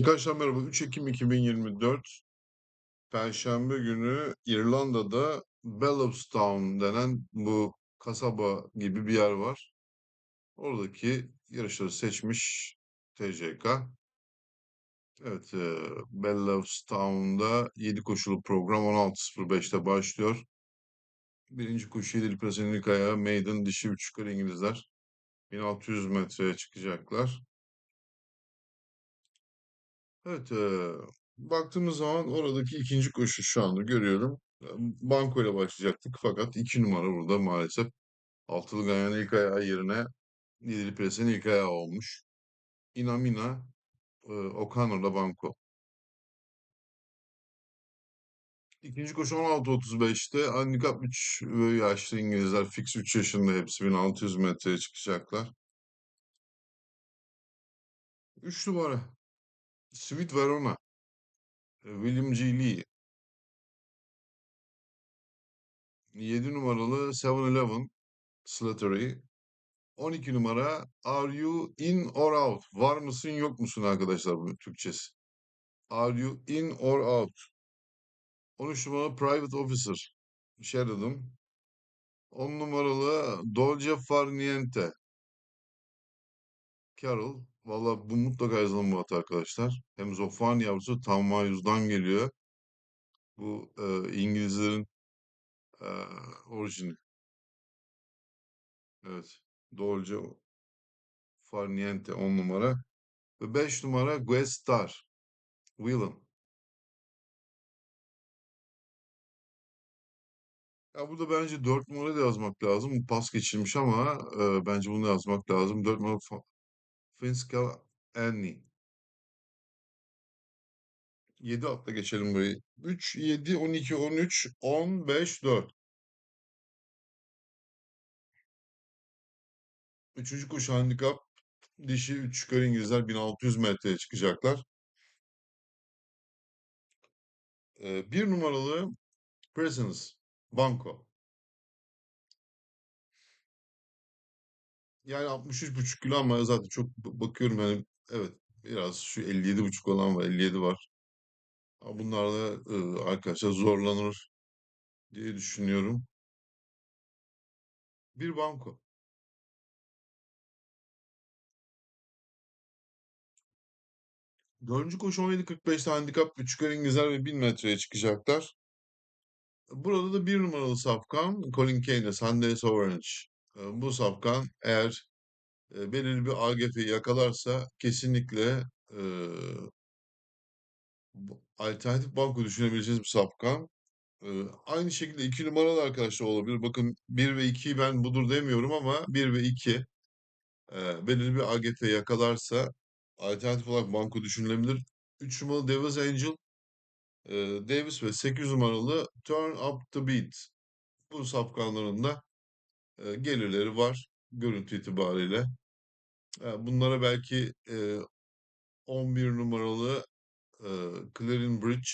Arkadaşlar merhaba. 3 Ekim 2024 Perşembe günü İrlanda'da Bellowstown denen bu kasaba gibi bir yer var. Oradaki yarışları seçmiş TCK. Evet, e, Bellowstown'da 7 koşulu program 16.05'te başlıyor. Birinci koşu 7 Plase'nin ilk ayağı Maiden dişi 3 yukarı İngilizler. 1600 metreye çıkacaklar. Evet, eee, baktığımız zaman oradaki ikinci koşu şu anda görüyorum. Eee, Banko ile başlayacaktık fakat iki numara burada maalesef altılı ganyanın ilk ayağı yerine yedili presin ilk ayağı olmuş. Inamina, eee, O'Connor'la Banko. İkinci koşu 16.35'te handikap 3 ve yaşlı İngilizler fix 3 yaşında hepsi 1600 metreye çıkacaklar. 3 numara Sweet Verona, eee, William G. Lee. 7 numaralı 7-Eleven, Slattery. 12 numara Are you in or out? Var mısın yok musun arkadaşlar bu Türkçesi. Are you in or out? 13 numara Private Officer. Sheridan. 10 numaralı Dolce Far Niente. Carol. Valla bu mutlaka yazılım bu arkadaşlar. Hem Zofan yavrusu Tamayuz'dan geliyor. Bu e, İngilizlerin e, orijini. Evet. Dolce Far Niente 10 numara. Ve 5 numara Guestar. Whelan. Ya burada bence 4 numara da yazmak lazım. Pas geçirmiş ama e, bence bunu yazmak lazım. 4 numara Finska Enni. 7 atla geçelim burayı. 3, 7, 12, 13, 15, 4. Üçüncü koşu handikap. Dişi 3 çıkar İngilizler 1600 metreye çıkacaklar. E, bir numaralı Presence. Banco. Yani 63,5 kilo ama zaten çok bakıyorum yani evet biraz şu 57,5 olan var 57 var. Ama bunlarla e, arkadaşlar zorlanır diye düşünüyorum. Bir banko. Dördüncü koşu 17.45'te handikap 3 İngilizler ve 1000 metreye çıkacaklar. Burada da bir numaralı safkan Colin Kane, Sunday Orange. Bu safkan eğer belirli bir AGF'yi yakalarsa kesinlikle alternatif banko düşünebileceğiniz bir safkan. E, aynı şekilde iki numaralı arkadaşlar olabilir. Bakın bir ve 2'yi ben budur demiyorum ama bir ve 2 e, belirli bir AGF yakalarsa alternatif olarak banko düşünülebilir. 3 numaralı Devil's Angel Davis ve 8 numaralı Turn Up The Beat. Bu safkanlarında gelirleri var görüntü itibariyle. Bunlara belki e, 11 numaralı e, Bridge,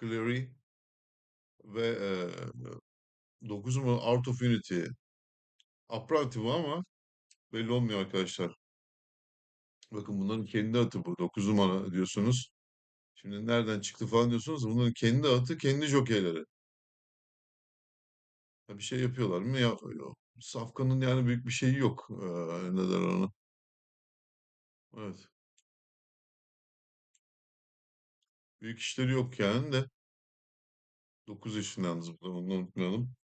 Clary ve e, 9 numaralı Art of Unity. Apprenti bu ama belli olmuyor arkadaşlar. Bakın bunların kendi atı bu. 9 numara diyorsunuz. Şimdi nereden çıktı falan diyorsunuz. Bunların kendi atı, kendi jokeyleri. Bir şey yapıyorlar mı? Ya, Safkan'ın yani büyük bir şeyi yok. Ee, ne derler ona? Evet. Büyük işleri yok yani de. 9 yaşında yalnız bu onu unutmayalım.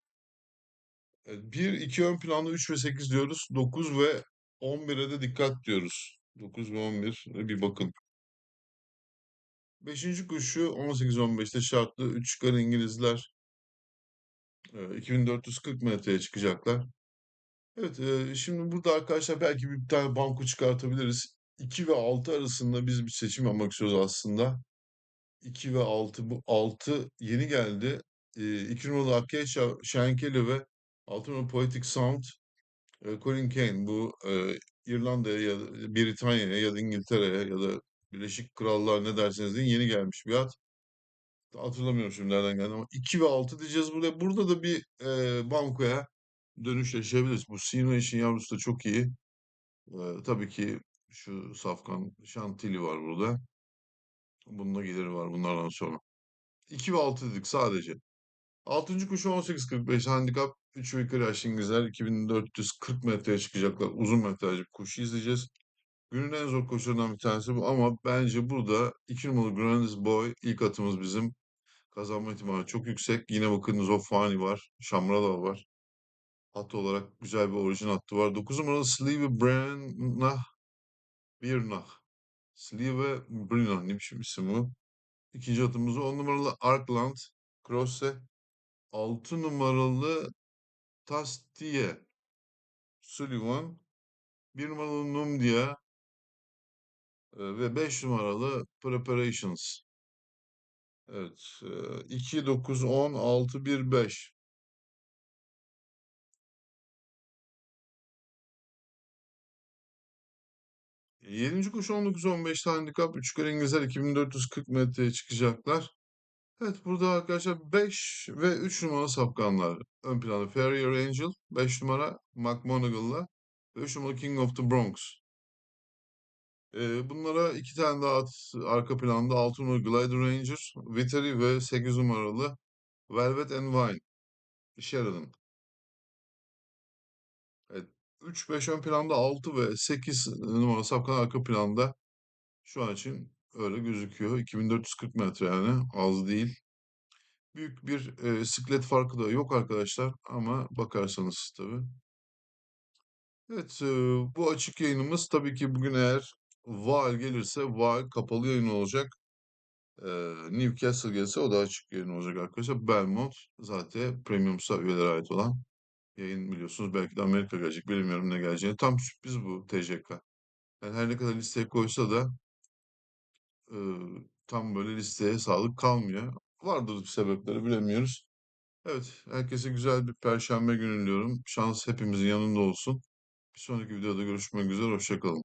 Evet, 1, 2 ön planda 3 ve 8 diyoruz. 9 ve 11'e de dikkat diyoruz. 9 ve 11 bir bakın. Beşinci koşu 18-15'te şartlı 3 çıkan İngilizler e, 2440 metreye çıkacaklar. Evet, şimdi burada arkadaşlar belki bir tane banko çıkartabiliriz. 2 ve 6 arasında biz bir seçim yapmak istiyoruz aslında. 2 ve 6 bu 6 yeni geldi. E, 2 numaralı Acacia Shankeli ve 6 numaralı Poetic Sound Colin Kane bu e, İrlanda'ya ya da Britanya'ya ya da İngiltere'ye ya da Birleşik Krallığa ne derseniz deyin yeni gelmiş bir at. Hatırlamıyorum şimdi nereden geldi ama 2 ve 6 diyeceğiz burada. Burada da bir e, bankoya dönüş yaşayabiliriz. Bu Sino işin yavrusu da çok iyi. E, tabii ki şu Safkan Şantili var burada. Bununla geliri var bunlardan sonra. 2 ve 6 dedik sadece. Altıncı koşu 18.45 handikap 3 ve yukarı yaşlı İngilizler 2440 metreye çıkacaklar. Uzun metrajlı bir koşu izleyeceğiz. Günün en zor koşularından bir tanesi bu ama bence burada 2 numaralı Grandis Boy ilk atımız bizim. Kazanma ihtimali çok yüksek. Yine bakın Zofani var. Şamrala var. Hat olarak güzel bir orijin hattı var. 9 numaralı Slive Brennah Birnah. Slive Brennah ne biçim isim bu? İkinci atımız 10 numaralı Arkland Crosse. 6 numaralı Tastie Sullivan. 1 numaralı Numdia e, ve 5 numaralı Preparations. Evet. e, 2, 9, 10, 6, 1, 5. Yedinci koşu 19-15 handikap. Üç kere İngilizler 2440 metreye çıkacaklar. Evet burada arkadaşlar 5 ve 3 numaralı safkanlar. Ön planda Ferrier Angel, 5 numara McMonagall'la ve 3 numara King of the Bronx. Ee, bunlara iki tane daha at arka planda 6 numaralı Glider Ranger, Viteri ve 8 numaralı Velvet and Wine. Sheridan. Evet. 3-5 ön planda 6 ve 8 numara safkan arka planda şu an için öyle gözüküyor. 2440 metre yani az değil. Büyük bir e, siklet farkı da yok arkadaşlar ama bakarsanız tabii. Evet e, bu açık yayınımız tabii ki bugün eğer Vaal gelirse Vaal kapalı yayın olacak. E, Newcastle gelirse o da açık yayın olacak arkadaşlar. Belmont zaten Premium üyelere ait olan yayın biliyorsunuz. Belki de Amerika gelecek bilmiyorum ne geleceğini. Tam sürpriz bu TCK. Yani her ne kadar listeye koysa da e, tam böyle listeye sağlık kalmıyor. Vardır sebepleri bilemiyoruz. Evet, herkese güzel bir perşembe günü diliyorum. Şans hepimizin yanında olsun. Bir sonraki videoda görüşmek üzere, hoşça kalın.